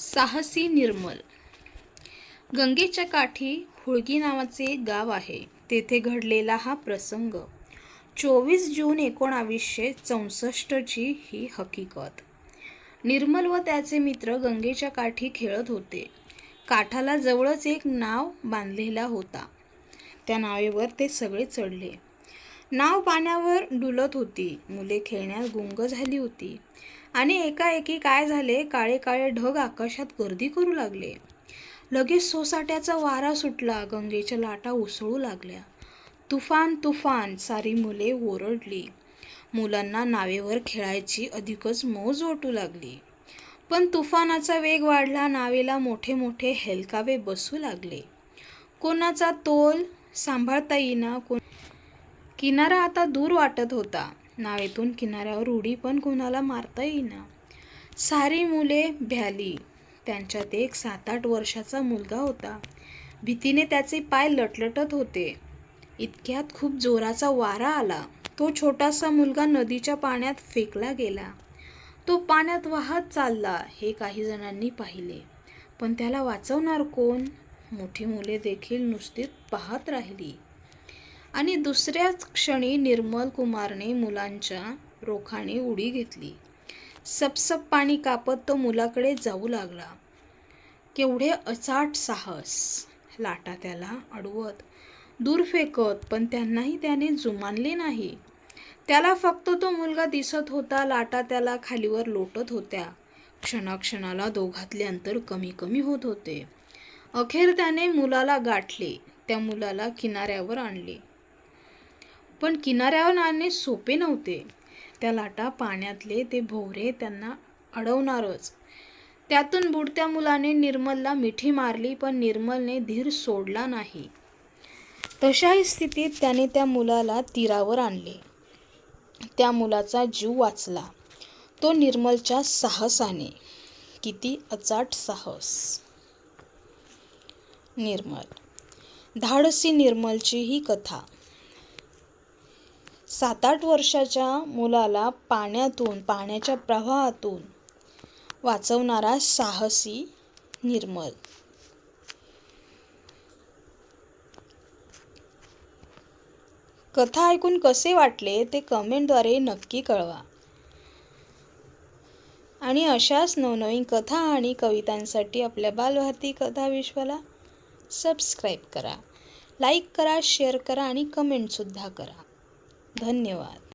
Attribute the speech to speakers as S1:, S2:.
S1: साहसी निर्मल. गंगेच्या काठी हुळगी नावाचे एक गाव आहे. तेथे घडलेला हा प्रसंग. चोवीस जून एकोणावीसशे चौसष्टची ही हकीकत. निर्मल व त्याचे मित्र गंगेच्या काठी खेळत होते. काठाला जवळच एक नाव बांधलेला होता. त्या नावेवर ते सगळे चढले. नाव पाण्यावर डुलत होती. मुले खेळण्यात गुंग झाली होती. आणि एकाएकी काय झाले? काळे काळे ढग आकाशात गर्दी करू लागले. लगेच सोसाट्याचा वारा सुटला. गंगेच्या लाटा उसळू लागल्या. तुफान तुफान सारी मुले ओरडली. मुलांना नावेवर खेळायची अधिकच मौज वाटू लागली. पण तुफानाचा वेग वाढला. नावेला मोठे मोठे हेलकावे बसू लागले. कोणाचा तोल सांभाळता येईना कोण किनारा आता दूर वाटत होता. नावेतून किनाऱ्यावर उडी पण कोणाला मारता येईना. सारी मुले भ्याली. त्यांच्यात एक सात आठ वर्षाचा मुलगा होता. भीतीने त्याचे पाय लटलटत होते. इतक्यात खूप जोराचा वारा आला. तो छोटासा मुलगा नदीच्या पाण्यात फेकला गेला. तो पाण्यात वाहत चालला हे काही जणांनी पाहिले. पण त्याला वाचवणार कोण? मोठी मुले देखील नुसतीच पाहत राहिली. आणि दुसऱ्याच क्षणी निर्मल कुमारने मुलांच्या रोखाने उडी घेतली. सपसप पाणी कापत तो मुलाकडे जाऊ लागला. केवढे अचाट साहस! लाटा त्याला अडवत. दूर फेकत पण त्यांनाही त्याने जुमानले नाही. त्याला फक्त तो मुलगा दिसत होता. लाटा त्याला खालीवर लोटत होत्या. क्षणाक्षणाला दोघातले अंतर कमी कमी होत होते. अखेर त्याने मुलाला गाठले. त्या मुलाला किनाऱ्यावर आणले. पण किनाऱ्यावर आणणे सोपे नव्हते. त्या लाटा पाण्यातले ते भोवरे त्यांना अडवणारच. त्यातून बुडत्या मुलाने निर्मलला मिठी मारली पण निर्मलने धीर सोडला नाही. तशाही स्थितीत त्याने त्या मुलाला तीरावर आणले. त्या मुलाचा जीव वाचला. तो निर्मलच्या साहसाने. किती अचाट साहस. निर्मल. धाडसी निर्मलची ही कथा. सात आठ वर्षाच्या मुलाला पाण्यातून पाण्याच्या प्रवाहातून वाचवणारा साहसी निर्मल. कथा ऐकून कसे वाटले ते कमेंटद्वारे नक्की कळवा. आणि अशाच नवनवीन कथा आणि कवितांसाठी आपल्या बालभारती कथा विश्वाला सबस्क्राईब करा. लाईक करा शेअर करा आणि कमेंटसुद्धा करा. धन्यवाद.